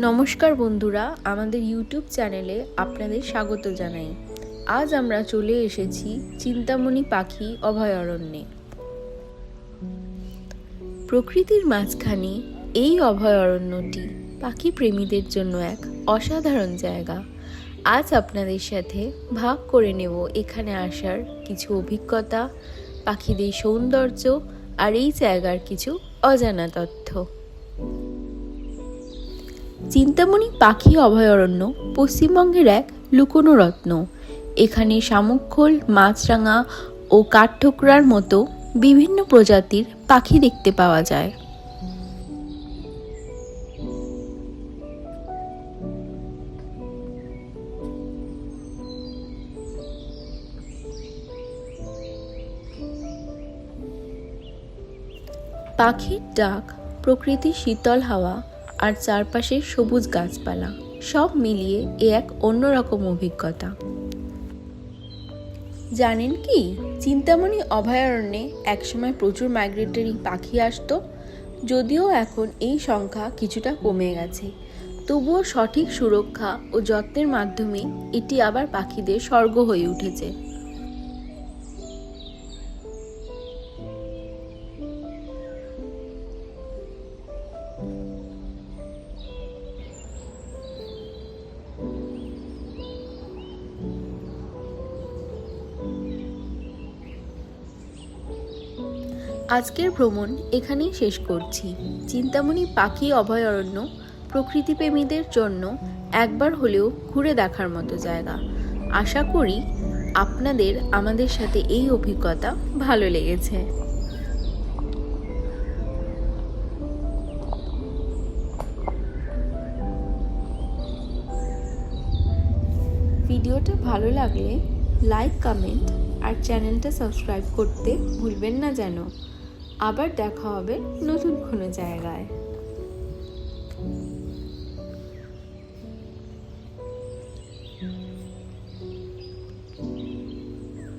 নমস্কার বন্ধুরা, আমাদের ইউটিউব চ্যানেলে আপনাদের স্বাগত জানাই। আজ আমরা চলে এসেছি চিন্তামণি পাখি অভয়ারণ্যে। প্রকৃতির মাঝখানে এই অভয়ারণ্যটি পাখি প্রেমীদের জন্য এক অসাধারণ জায়গা। আজ আপনাদের সাথে ভাগ করে নেব এখানে আসার কিছু অভিজ্ঞতা, পাখিদের সৌন্দর্য আর এই জায়গার কিছু অজানা তথ্য। চিন্তামণি পাখি অভয়ারণ্য, পশ্চিমবঙ্গের এক লুকোনো রত্ন এখানে শামুকখোল, মাছরাঙা ও কাঠঠোকরার মতো বিভিন্ন প্রজাতির পাখি দেখতে পাওয়া যায়। পাখির ডাক প্রকৃতি শীতল হাওয়া আর চারপাশে সবুজ গাছপালা। সব মিলিয়ে এ এক অন্যরকম অভিজ্ঞতা। জানেন কি? চিন্তামণি অভয়ারণ্যে একসময় প্রচুর মাইগ্রেটরি পাখি আসতো, যদিও এখন এই সংখ্যা কিছুটা কমে গেছে। তবুও সঠিক সুরক্ষা ও যত্নের মাধ্যমে এটি আবার পাখিদের স্বর্গ হয়ে উঠেছে। আজকের ভ্রমণ এখানেই শেষ করছি। চিন্তামণি পাখি অভয়ারণ্য, প্রকৃতিপ্রেমীদের জন্য একবার হলেও ঘুরে দেখার মতো জায়গা। আশা করি আপনাদের আমাদের সাথে এই অভিজ্ঞতা ভালো লেগেছে। ভিডিওটা ভালো লাগলে লাইক, কমেন্ট আর চ্যানেলটা সাবস্ক্রাইব করতে ভুলবেন না যেন। আবার দেখা হবে নতুন কোনো জায়গায়।